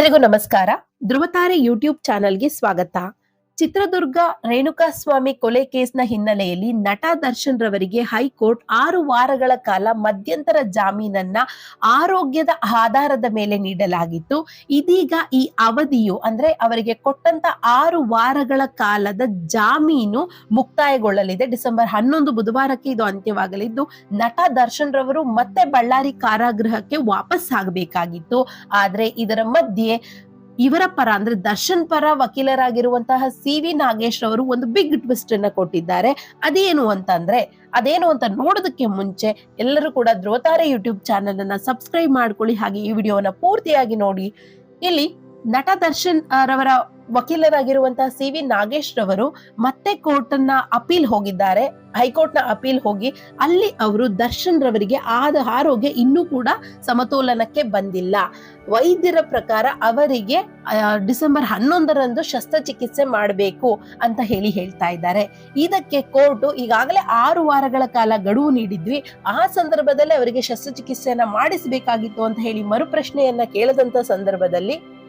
ಎಲ್ಲರಿಗೂ ನಮಸ್ಕಾರ. ಧ್ರುವತಾರೆ ಯೂಟ್ಯೂಬ್ ಚಾನೆಲ್ಗೆ ಸ್ವಾಗತ. ಚಿತ್ರದುರ್ಗ ರೇಣುಕಾಸ್ವಾಮಿ ಕೊಲೆ ಕೇಸ್ನ ಹಿನ್ನೆಲೆಯಲ್ಲಿ ನಟ ದರ್ಶನ್ ರವರಿಗೆ ಹೈಕೋರ್ಟ್ ಆರು ವಾರಗಳ ಕಾಲ ಮಧ್ಯಂತರ ಜಾಮೀನನ್ನ ಆರೋಗ್ಯದ ಆಧಾರದ ಮೇಲೆ ನೀಡಲಾಗಿತ್ತು. ಇದೀಗ ಈ ಅವಧಿಯು ಅಂದ್ರೆ ಅವರಿಗೆ ಕೊಟ್ಟಂತ ಆರು ವಾರಗಳ ಕಾಲದ ಜಾಮೀನು ಮುಕ್ತಾಯಗೊಳ್ಳಲಿದೆ. ಡಿಸೆಂಬರ್ ಹನ್ನೊಂದು ಬುಧವಾರಕ್ಕೆ ಇದು ಅಂತ್ಯವಾಗಲಿದ್ದು, ನಟ ದರ್ಶನ್ ರವರು ಮತ್ತೆ ಬಳ್ಳಾರಿ ಕಾರಾಗೃಹಕ್ಕೆ ವಾಪಸ್ ಆಗಬೇಕಾಗಿತ್ತು. ಆದ್ರೆ ಇದರ ಮಧ್ಯೆ ಇವರ ಪರ ಅಂದ್ರೆ ದರ್ಶನ್ ಪರ ವಕೀಲರಾಗಿರುವಂತಹ ಸಿ ವಿ ನಾಗೇಶ್ ಅವರು ಒಂದು ಬಿಗ್ ಟ್ವಿಸ್ಟ್ ಅನ್ನ ಕೊಟ್ಟಿದ್ದಾರೆ. ಅದೇನು ಅಂತಂದ್ರೆ, ಅದೇನು ಅಂತ ನೋಡೋದಕ್ಕೆ ಮುಂಚೆ ಎಲ್ಲರೂ ಕೂಡ ಧ್ರುವತಾರೆ ಯೂಟ್ಯೂಬ್ ಚಾನೆಲ್ ಅನ್ನ ಸಬ್ಸ್ಕ್ರೈಬ್ ಮಾಡ್ಕೊಳ್ಳಿ. ಹಾಗೆ ಈ ವಿಡಿಯೋನ ಪೂರ್ತಿಯಾಗಿ ನೋಡಿ. ಇಲ್ಲಿ ನಟ ದರ್ಶನ್ ರವರ ವಕೀಲರಾಗಿರುವಂತಹ ಸಿ ವಿ ನಾಗೇಶ್ ರವರು ಮತ್ತೆ ಕೋರ್ಟ್ ಅನ್ನ ಅಪೀಲ್ ಹೋಗಿದ್ದಾರೆ. ಹೈಕೋರ್ಟ್ನ ಅಪೀಲ್ ಹೋಗಿ ಅಲ್ಲಿ ಅವರು ದರ್ಶನ್ ರವರಿಗೆ ಆದ ಆರೋಗ್ಯ ಇನ್ನೂ ಕೂಡ ಸಮತೋಲನಕ್ಕೆ ಬಂದಿಲ್ಲ. ವೈದ್ಯರ ಪ್ರಕಾರ ಅವರಿಗೆ ಡಿಸೆಂಬರ್ ಹನ್ನೊಂದರಂದು ಶಸ್ತ್ರಚಿಕಿತ್ಸೆ ಮಾಡಬೇಕು ಅಂತ ಹೇಳಿ ಹೇಳ್ತಾ ಇದ್ದಾರೆ. ಇದಕ್ಕೆ ಕೋರ್ಟ್ ಈಗಾಗಲೇ ಆರು ವಾರಗಳ ಕಾಲ ಗಡುವು ನೀಡಿದ್ವಿ. ಆ ಸಂದರ್ಭದಲ್ಲಿ ಅವರಿಗೆ ಶಸ್ತ್ರಚಿಕಿತ್ಸೆಯನ್ನ ಮಾಡಿಸಬೇಕಾಗಿತ್ತು ಅಂತ ಹೇಳಿ ಮರುಪ್ರಶ್ನೆಯನ್ನ ಕೇಳದಂತ ಸಂದರ್ಭದಲ್ಲಿ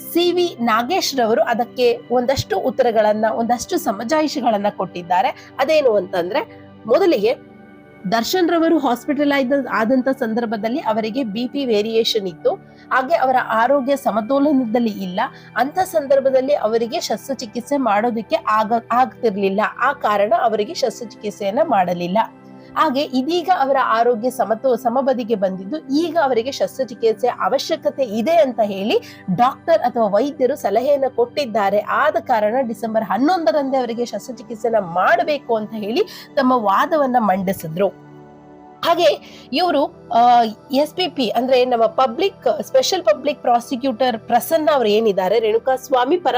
ಸಿ ವಿ ನಾಗೇಶ್ ರವರು ಅದಕ್ಕೆ ಒಂದಷ್ಟು ಉತ್ತರಗಳನ್ನ, ಒಂದಷ್ಟು ಸಮಜಾಯಿಷಿಗಳನ್ನ ಕೊಟ್ಟಿದ್ದಾರೆ. ಅದೇನು ಅಂತಂದ್ರೆ, ಮೊದಲಿಗೆ ದರ್ಶನ್ ರವರು ಹಾಸ್ಪಿಟಲೈಸ್ ಆದಂತ ಸಂದರ್ಭದಲ್ಲಿ ಅವರಿಗೆ ಬಿ ಪಿ ವೇರಿಯೇಷನ್ ಇತ್ತು. ಹಾಗೆ ಅವರ ಆರೋಗ್ಯ ಸಮತೋಲನದಲ್ಲಿ ಇಲ್ಲ. ಅಂತ ಸಂದರ್ಭದಲ್ಲಿ ಅವರಿಗೆ ಶಸ್ತ್ರಚಿಕಿತ್ಸೆ ಮಾಡೋದಕ್ಕೆ ಆಗ, ಆಗ್ತಿರ್ಲಿಲ್ಲ. ಆ ಕಾರಣ ಅವರಿಗೆ ಶಸ್ತ್ರಚಿಕಿತ್ಸೆಯನ್ನ ಮಾಡಲಿಲ್ಲ. ಹಾಗೆ ಇದೀಗ ಅವರ ಆರೋಗ್ಯ ಸಮತೋ ಸಮಬದಿಗೆ ಬಂದಿದ್ದು, ಈಗ ಅವರಿಗೆ ಶಸ್ತ್ರಚಿಕಿತ್ಸೆ ಅವಶ್ಯಕತೆ ಇದೆ ಅಂತ ಹೇಳಿ ಡಾಕ್ಟರ್ ಅಥವಾ ವೈದ್ಯರು ಸಲಹೆಯನ್ನು ಕೊಟ್ಟಿದ್ದಾರೆ. ಆದ ಕಾರಣ ಡಿಸೆಂಬರ್ ಹನ್ನೊಂದರಂದೇ ಅವರಿಗೆ ಶಸ್ತ್ರಚಿಕಿತ್ಸೆನ ಮಾಡಬೇಕು ಅಂತ ಹೇಳಿ ತಮ್ಮ ವಾದವನ್ನ ಮಂಡಿಸಿದ್ರು. ಹಾಗೆ ಇವರು ಎಸ್ ಪಿ ಪಿ ಅಂದ್ರೆ ನಮ್ಮ public special public prosecutor Prasanna ಅವರು ಏನಿದ್ದಾರೆ, ರೇಣುಕಾ ಸ್ವಾಮಿ ಪರ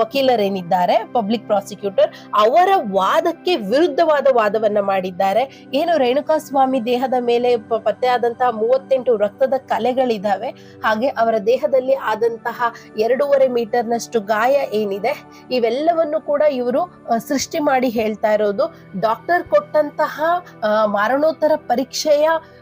ವಕೀಲರೇನಿದ್ದಾರೆ ಪಬ್ಲಿಕ್ ಪ್ರಾಸಿಕ್ಯೂಟರ್ ಅವರ ವಾದಕ್ಕೆ ವಿರುದ್ಧವಾದ ವಾದವನ್ನ ಮಾಡಿದ್ದಾರೆ. ಏನು ರೇಣುಕಾ ಸ್ವಾಮಿ ದೇಹದ ಮೇಲೆ ಪತ್ತೆ ಪತ್ತೆಯಾದಂತಹ ಮೂವತ್ತೆಂಟು ರಕ್ತದ ಕಲೆಗಳಿದಾವೆ, ಹಾಗೆ ಅವರ ದೇಹದಲ್ಲಿ ಆದಂತಹ ಎರಡೂವರೆ ಮೀಟರ್ನಷ್ಟು ಗಾಯ ಏನಿದೆ, ಇವೆಲ್ಲವನ್ನು ಕೂಡ ಇವರು ಸೃಷ್ಟಿ ಮಾಡಿ ಹೇಳ್ತಾ ಇರೋದು. ಡಾಕ್ಟರ್ ಕೊಟ್ಟಂತಹ ಮಾರಣೋತ್ತರ ಪರೀಕ್ಷೆಯ ಆ,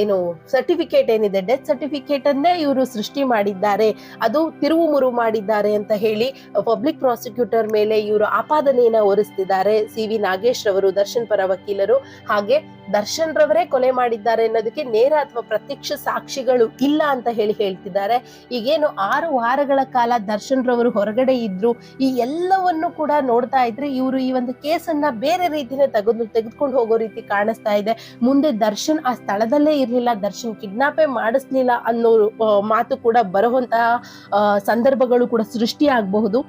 ಏನು ಸರ್ಟಿಫಿಕೇಟ್ ಏನಿದೆ ಡೆತ್ ಸರ್ಟಿಫಿಕೇಟ್ ಅನ್ನೇ ಇವರು ಸೃಷ್ಟಿ ಮಾಡಿದ್ದಾರೆ. ಅದು ತಿರುವು ಮುರು ಮಾಡಿದ್ದಾರೆ ಅಂತ ಹೇಳಿ ಪಬ್ಲಿಕ್ ಪ್ರಾಸಿಕ್ಯೂಟರ್ ಮೇಲೆ ಇವರು ಆಪಾದನೆಯನ್ನ ಹೊರಿಸ್ತಿದ್ದಾರೆ. ಸಿ ವಿ ನಾಗೇಶ್ ರವರು, ದರ್ಶನ್ ಪರ ವಕೀಲರು. ಹಾಗೆ ದರ್ಶನ್ ರವರೇ ಕೊಲೆ ಮಾಡಿದ್ದಾರೆ ಅನ್ನೋದಕ್ಕೆ ನೇರ ಅಥವಾ ಪ್ರತ್ಯಕ್ಷ ಸಾಕ್ಷಿಗಳು ಇಲ್ಲ ಅಂತ ಹೇಳಿ ಹೇಳ್ತಿದ್ದಾರೆ. ಈಗೇನು ಆರು ವಾರಗಳ ಕಾಲ ದರ್ಶನ್ ರವರು ಹೊರಗಡೆ ಇದ್ರು, ಈ ಎಲ್ಲವನ್ನು ಕೂಡ ನೋಡ್ತಾ ಇದ್ರೆ ಇವರು ಈ ಒಂದು ಕೇಸನ್ನ ಬೇರೆ ರೀತಿನೇ ತೆಗೆದು, ತೆಗೆದುಕೊಂಡು ಹೋಗೋ ರೀತಿ ಕಾಣಿಸ್ತಾ ಇದೆ. ಮುಂದೆ ದರ್ಶನ್ ಆ ಸ್ಥಳದಲ್ಲೇ ಇರ್ಲಿಲ್ಲ, ದರ್ಶನ್ ಕಿಡ್ನಾಪೇ ಮಾಡಿಸ್ಲಿಲ್ಲ ಅನ್ನೋ ಮಾತು ಕೂಡ ಬರುವಂತ ಸಂದರ್ಭಗಳು ಕೂಡ ಸೃಷ್ಟಿ ಆಗಬಹುದು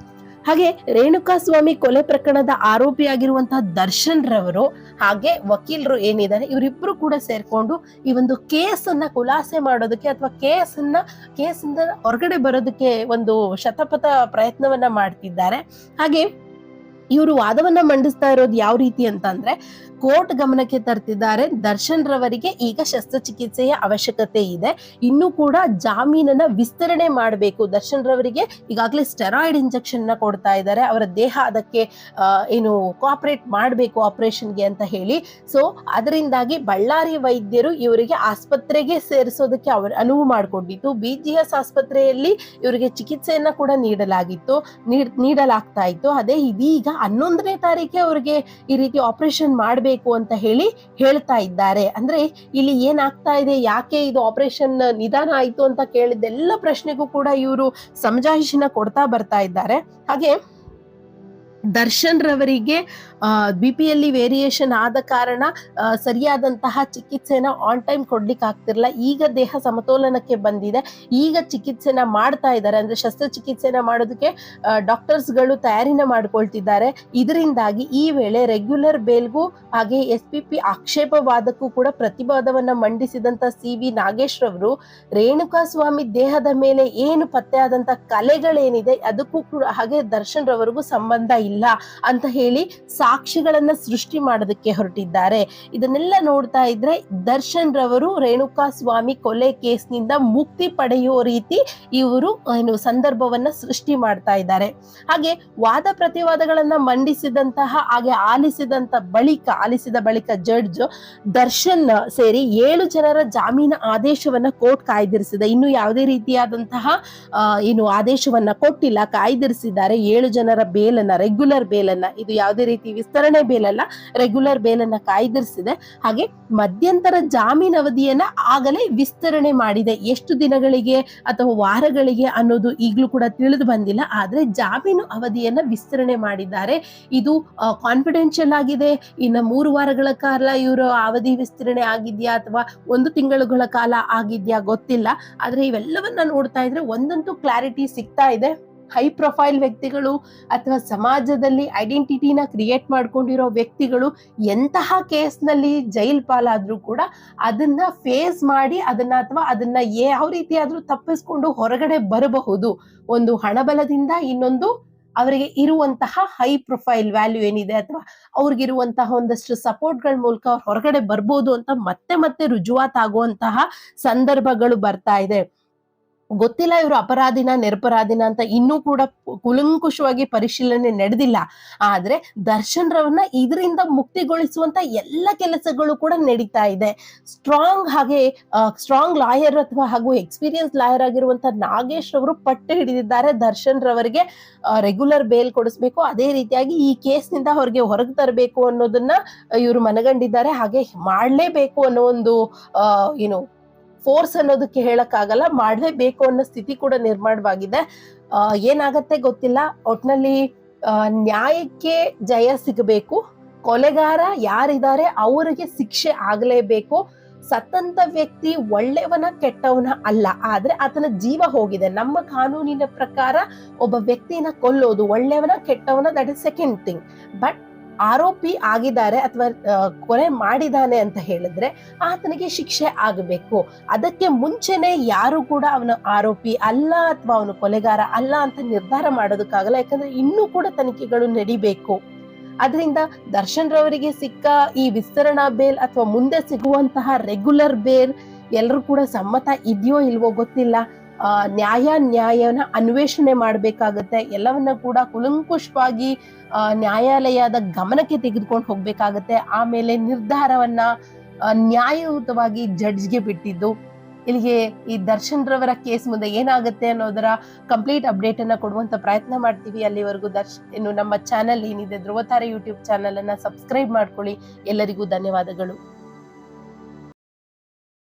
ಹಾಗೆ ರೇಣುಕಾ ಸ್ವಾಮಿ ಕೊಲೆ ಪ್ರಕರಣದ ಆರೋಪಿಯಾಗಿರುವಂತಹ ದರ್ಶನ್ ರವರು ಹಾಗೆ ವಕೀಲರು ಏನಿದ್ದಾರೆ, ಇವರಿಬ್ರು ಕೂಡ ಸೇರ್ಕೊಂಡು ಈ ಒಂದು ಕೇಸನ್ನ ಖುಲಾಸೆ ಮಾಡೋದಕ್ಕೆ ಅಥವಾ ಕೇಸನ್ನ, ಕೇಸಿಂದ ಹೊರಗಡೆ ಬರೋದಕ್ಕೆ ಒಂದು ಶತಪಥ ಪ್ರಯತ್ನವನ್ನ ಮಾಡ್ತಿದ್ದಾರೆ. ಹಾಗೆ ಇವರು ವಾದವನ್ನ ಮಂಡಿಸ್ತಾ ಇರೋದು ಯಾವ ರೀತಿ ಅಂತ ಅಂದ್ರೆ ಕೋರ್ಟ್ ಗಮನಕ್ಕೆ ತರ್ತಿದ್ದಾರೆ ದರ್ಶನ್ ರವರಿಗೆ ಈಗ ಶಸ್ತ್ರಚಿಕಿತ್ಸೆಯ ಅವಶ್ಯಕತೆ ಇದೆ. ಇನ್ನು ಕೂಡ ಜಾಮೀನನ್ನ ವಿಸ್ತರಣೆ ಮಾಡಬೇಕು. ದರ್ಶನ್ ರವರಿಗೆ ಈಗಾಗಲೇ ಸ್ಟೆರಾಯ್ಡ್ ಇಂಜೆಕ್ಷನ್ನ ಕೊಡ್ತಾ ಇದ್ದಾರೆ. ಅವರ ದೇಹ ಅದಕ್ಕೆ ಏನು ಕೋಆಪರೇಟ್ ಮಾಡಬೇಕು ಆಪರೇಷನ್ಗೆ ಅಂತ ಹೇಳಿ. ಸೊ ಅದರಿಂದಾಗಿ ಬಳ್ಳಾರಿ ವೈದ್ಯರು ಇವರಿಗೆ ಆಸ್ಪತ್ರೆಗೆ ಸೇರಿಸೋದಕ್ಕೆ ಅವರ ಅನುವು ಮಾಡಿಕೊಂಡಿತ್ತು ಬಿ ಜಿ ಎಸ್ ಆಸ್ಪತ್ರೆಯಲ್ಲಿ ಇವರಿಗೆ ಚಿಕಿತ್ಸೆಯನ್ನ ಕೂಡ ನೀಡಲಾಗಿತ್ತು, ನೀಡ್- ನೀಡಲಾಗ್ತಾ ಇತ್ತು. ಅದೇ ಇದೀಗ ಹನ್ನೊಂದನೇ ತಾರೀಕೆ ಅವ್ರಿಗೆ ಈ ರೀತಿ ಆಪರೇಷನ್ ಮಾಡಬೇಕು ಅಂತ ಹೇಳಿ ಹೇಳ್ತಾ ಇದ್ದಾರೆ. ಅಂದ್ರೆ ಇಲ್ಲಿ ಏನಾಗ್ತಾ ಇದೆ, ಯಾಕೆ ಇದು ಆಪರೇಷನ್ ನಿಧಾನ ಆಯ್ತು ಅಂತ ಕೇಳಿದ್ದೆಲ್ಲ ಪ್ರಶ್ನೆಗೂ ಕೂಡ ಇವರು ಸಮಜಾಯಿಷಿನ ಕೊಡ್ತಾ ಬರ್ತಾ ಇದ್ದಾರೆ. ಹಾಗೆ ದರ್ಶನ್ ರವರಿಗೆ ಬಿ ಪಿ ಅಲ್ಲಿ ವೇರಿಯೇಷನ್ ಆದ ಕಾರಣ ಸರಿಯಾದಂತಹ ಚಿಕಿತ್ಸೆನ ಆನ್ ಟೈಮ್ ಕೊಡ್ಲಿಕ್ಕೆ ಆಗ್ತಿರಲ್ಲ ಈಗ ದೇಹ ಸಮತೋಲನಕ್ಕೆ ಬಂದಿದೆ. ಈಗ ಚಿಕಿತ್ಸೆನ ಮಾಡ್ತಾ ಇದ್ದಾರೆ. ಅಂದ್ರೆ ಶಸ್ತ್ರಚಿಕಿತ್ಸೆನ ಮಾಡೋದಕ್ಕೆ ಡಾಕ್ಟರ್ಸ್ಗಳು ತಯಾರಿನ ಮಾಡ್ಕೊಳ್ತಿದ್ದಾರೆ. ಇದರಿಂದಾಗಿ ಈ ವೇಳೆ ರೆಗ್ಯುಲರ್ ಬೇಲ್ಗೂ, ಹಾಗೆ ಎಸ್ ಪಿ ಪಿ ಆಕ್ಷೇಪವಾದಕ್ಕೂ ಕೂಡ ಪ್ರತಿವಾದವನ್ನ ಮಂಡಿಸಿದಂತ ಸಿ ವಿ ನಾಗೇಶ್ ರವರು, ರೇಣುಕಾ ಸ್ವಾಮಿ ದೇಹದ ಮೇಲೆ ಏನು ಪತ್ತೆಯಾದಂತ ಕಲೆಗಳೇನಿದೆ, ಅದಕ್ಕೂ ಕೂಡ ಹಾಗೆ ದರ್ಶನ್ ರವರಿಗೂ ಸಂಬಂಧ ಇಲ್ಲ. ಅಂತ ಹೇಳಿ ಸಾಕ್ಷಿಗಳನ್ನ ಸೃಷ್ಟಿ ಮಾಡೋದಕ್ಕೆ ಹೊರಟಿದ್ದಾರೆ. ಇದನ್ನೆಲ್ಲ ನೋಡ್ತಾ ಇದ್ರೆ ದರ್ಶನ್ ರವರು, ರೇಣುಕಾ ಸ್ವಾಮಿ ಕೊಲೆ ಕೇಸ್ನಿಂದ ಮುಕ್ತಿ ಪಡೆಯುವ ರೀತಿ ಇವರು, ಏನು, ಸಂದರ್ಭವನ್ನ ಸೃಷ್ಟಿ ಮಾಡ್ತಾ ಇದ್ದಾರೆ. ಹಾಗೆ ವಾದ ಪ್ರತಿವಾದಗಳನ್ನ ಮಂಡಿಸಿದಂತಹ, ಹಾಗೆ ಆಲಿಸಿದಂತ ಬಳಿಕ, ಆಲಿಸಿದ ಬಳಿಕ ಜಡ್ಜ್ ದರ್ಶನ್ ಸೇರಿ ಏಳು ಜನರ ಜಾಮೀನು ಆದೇಶವನ್ನ ಕೋರ್ಟ್ ಕಾಯ್ದಿರಿಸಿದೆ. ಇನ್ನು ಯಾವುದೇ ರೀತಿಯಾದಂತಹ ಏನು, ಆದೇಶವನ್ನ ಕೊಟ್ಟಿಲ್ಲ, ಕಾಯ್ದಿರಿಸಿದ್ದಾರೆ. ಏಳು ಜನರ ಬೇಲನ್ನ ರೆಗ್ಯುಲರ್ ಬೇಲನ್ನ, ಇದು ಯಾವುದೇ ರೀತಿ ವಿಸ್ತರಣೆ ಬೇಲಲ್ಲ ರೆಗ್ಯುಲರ್ ಬೇಲನ್ನ ಕಾಯ್ದಿರಿಸಿದೆ. ಹಾಗೆ ಮಧ್ಯಂತರ ಜಾಮೀನು ಅವಧಿಯನ್ನ ಆಗಲೇ ವಿಸ್ತರಣೆ ಮಾಡಿದೆ. ಎಷ್ಟು ದಿನಗಳಿಗೆ ಅಥವಾ ವಾರಗಳಿಗೆ ಅನ್ನೋದು ಈಗಲೂ ಕೂಡ ತಿಳಿದು ಬಂದಿಲ್ಲ. ಆದ್ರೆ ಜಾಮೀನು ಅವಧಿಯನ್ನ ವಿಸ್ತರಣೆ ಮಾಡಿದ್ದಾರೆ. ಇದು ಕಾನ್ಫಿಡೆನ್ಷಿಯಲ್ ಆಗಿದೆ. ಇನ್ನು ಮೂರು ವಾರಗಳ ಕಾಲ ಇವರ ಅವಧಿ ವಿಸ್ತರಣೆ ಆಗಿದ್ಯಾ ಅಥವಾ ಒಂದು ತಿಂಗಳುಗಳ ಕಾಲ ಆಗಿದ್ಯಾ ಗೊತ್ತಿಲ್ಲ. ಆದ್ರೆ ಇವೆಲ್ಲವನ್ನ ನೋಡ್ತಾ ಇದ್ರೆ ಒಂದಂತೂ ಕ್ಲಾರಿಟಿ ಸಿಗ್ತಾ ಇದೆ. ಹೈ ಪ್ರೊಫೈಲ್ ವ್ಯಕ್ತಿಗಳು ಅಥವಾ ಸಮಾಜದಲ್ಲಿ ಐಡೆಂಟಿಟಿನ ಕ್ರಿಯೇಟ್ ಮಾಡ್ಕೊಂಡಿರೋ ವ್ಯಕ್ತಿಗಳು ಎಂತಹ ಕೇಸ್ನಲ್ಲಿ ಜೈಲ್ ಪಾಲಾದರೂ ಕೂಡ ಅದನ್ನ ಫೇಸ್ ಮಾಡಿ ಅದನ್ನ ಅಥವಾ ಅದನ್ನ ಯಾವ ರೀತಿಯಾದರೂ ತಪ್ಪಿಸ್ಕೊಂಡು ಹೊರಗಡೆ ಬರಬಹುದು. ಒಂದು ಹಣಬಲದಿಂದ ಇನ್ನೊಂದು ಅವರಿಗೆ ಇರುವಂತಹ ಹೈ ಪ್ರೊಫೈಲ್ ವ್ಯಾಲ್ಯೂ ಏನಿದೆ ಅಥವಾ ಅವ್ರಿಗಿರುವಂತಹ ಒಂದಷ್ಟು ಸಪೋರ್ಟ್ಗಳ ಮೂಲಕ ಅವ್ರು ಹೊರಗಡೆ ಬರ್ಬೋದು ಅಂತ ಮತ್ತೆ ಮತ್ತೆ ರುಜುವಾತಾಗುವಂತಹ ಸಂದರ್ಭಗಳು ಬರ್ತಾ ಇದೆ. ಗೊತ್ತಿಲ್ಲ ಇವರು ಅಪರಾಧಿನ, ನಿರಪರಾಧಿನ ಅಂತ ಇನ್ನೂ ಕೂಡ ಕುಲಂಕುಷವಾಗಿ ಪರಿಶೀಲನೆ ನಡೆದಿಲ್ಲ. ಆದ್ರೆ ದರ್ಶನ್ ರವನ್ನ ಇದರಿಂದ ಮುಕ್ತಿಗೊಳಿಸುವಂತ ಎಲ್ಲ ಕೆಲಸಗಳು ಕೂಡ ನಡೀತಾ ಇದೆ. ಸ್ಟ್ರಾಂಗ್ ಹಾಗೆ ಸ್ಟ್ರಾಂಗ್ ಲಾಯರ್ ಅಥವಾ ಹಾಗೂ ಎಕ್ಸ್ಪೀರಿಯನ್ಸ್ ಲಾಯರ್ ಆಗಿರುವಂತ ನಾಗೇಶ್ ರವರು ಪಟ್ಟು ಹಿಡಿದಿದ್ದಾರೆ ದರ್ಶನ್ ರವರಿಗೆ. ರೆಗ್ಯುಲರ್ ಬೇಲ್ ಕೊಡಿಸ್ಬೇಕು. ಅದೇ ರೀತಿಯಾಗಿ ಈ ಕೇಸ್ನಿಂದ ಅವ್ರಿಗೆ ಹೊರಗೆ ತರಬೇಕು ಅನ್ನೋದನ್ನ ಇವರು ಮನಗಂಡಿದ್ದಾರೆ. ಹಾಗೆ ಮಾಡಲೇಬೇಕು ಅನ್ನೋ ಒಂದು ಏನು ಫೋರ್ಸ್ ಅನ್ನೋದಕ್ಕೆ ಹೇಳಕ್ಕಾಗಲ್ಲ, ಮಾಡಲೇಬೇಕು ಅನ್ನೋ ಸ್ಥಿತಿ ಕೂಡ ನಿರ್ಮಾಣವಾಗಿದೆ. ಏನಾಗುತ್ತೆ ಗೊತ್ತಿಲ್ಲ. ಒಟ್ನಲ್ಲಿ ನ್ಯಾಯಕ್ಕೆ ಜಯ ಸಿಗಬೇಕು. ಕೊಲೆಗಾರ ಯಾರಿದ್ದಾರೆ ಅವರಿಗೆ ಶಿಕ್ಷೆ ಆಗಲೇಬೇಕು. ಸತ್ತಂತ ವ್ಯಕ್ತಿ ಒಳ್ಳೆಯವನ, ಕೆಟ್ಟವನ ಅಲ್ಲ. ಆದ್ರೆ ಆತನ ಜೀವ ಹೋಗಿದೆ. ನಮ್ಮ ಕಾನೂನಿನ ಪ್ರಕಾರ ಒಬ್ಬ ವ್ಯಕ್ತಿನ ಕೊಲ್ಲೋದು ಒಳ್ಳೆಯವನ, ಕೆಟ್ಟವನ that is second thing but ಆರೋಪಿ ಆಗಿದ್ದಾರೆ ಅಥವಾ ಕೊಲೆ ಮಾಡಿದ್ದಾನೆ ಅಂತ ಹೇಳಿದ್ರೆ ಆತನಿಗೆ ಶಿಕ್ಷೆ ಆಗಬೇಕು. ಅದಕ್ಕೆ ಮುಂಚೆನೆ ಯಾರು ಕೂಡ ಅವನ ಆರೋಪಿ ಅಲ್ಲ ಅಥವಾ ಅವನು ಕೊಲೆಗಾರ ಅಲ್ಲ ಅಂತ ನಿರ್ಧಾರ ಮಾಡೋದಕ್ಕಾಗಲ್ಲ, ಯಾಕಂದ್ರೆ ಇನ್ನೂ ಕೂಡ ತನಿಖೆಗಳು ನಡಿಬೇಕು. ಅದರಿಂದ ದರ್ಶನ್ ರವರಿಗೆ ಸಿಕ್ಕ ಈ ವಿಸ್ತರಣಾ ಬೇಲ್ ಅಥವಾ ಮುಂದೆ ಸಿಗುವಂತಹ ರೆಗ್ಯುಲರ್ ಬೇಲ್ ಎಲ್ಲರೂ ಕೂಡ ಸಮ್ಮತ ಇದೆಯೋ ಇಲ್ವೋ ಗೊತ್ತಿಲ್ಲ. ನ್ಯಾಯ, ನ್ಯಾಯನ ಅನ್ವೇಷಣೆ ಮಾಡಬೇಕಾಗತ್ತೆ. ಎಲ್ಲವನ್ನ ಕೂಡ ಕುಲಂಕುಷವಾಗಿ ನ್ಯಾಯಾಲಯದ ಗಮನಕ್ಕೆ ತೆಗೆದುಕೊಂಡು ಹೋಗ್ಬೇಕಾಗತ್ತೆ. ಆಮೇಲೆ ನಿರ್ಧಾರವನ್ನ ನ್ಯಾಯಯುತವಾಗಿ ಜಡ್ಜ್ಗೆ ಬಿಟ್ಟಿದ್ದು. ಇಲ್ಲಿಗೆ ಈ ದರ್ಶನ್ ರವರ ಕೇಸ್ ಮುಂದೆ ಏನಾಗುತ್ತೆ ಅನ್ನೋದರ ಕಂಪ್ಲೀಟ್ ಅಪ್ಡೇಟ್ ಅನ್ನ ಕೊಡುವಂತ ಪ್ರಯತ್ನ ಮಾಡ್ತೀವಿ ಅಲ್ಲಿವರೆಗೂ. ದರ್ಶ್, ಇನ್ನು ನಮ್ಮ ಚಾನಲ್ ಏನಿದೆ, ಧ್ರುವತಾರೆ ಯೂಟ್ಯೂಬ್ ಚಾನೆಲ್ ಅನ್ನ ಸಬ್ಸ್ಕ್ರೈಬ್ ಮಾಡ್ಕೊಳ್ಳಿ. ಎಲ್ಲರಿಗೂ ಧನ್ಯವಾದಗಳು.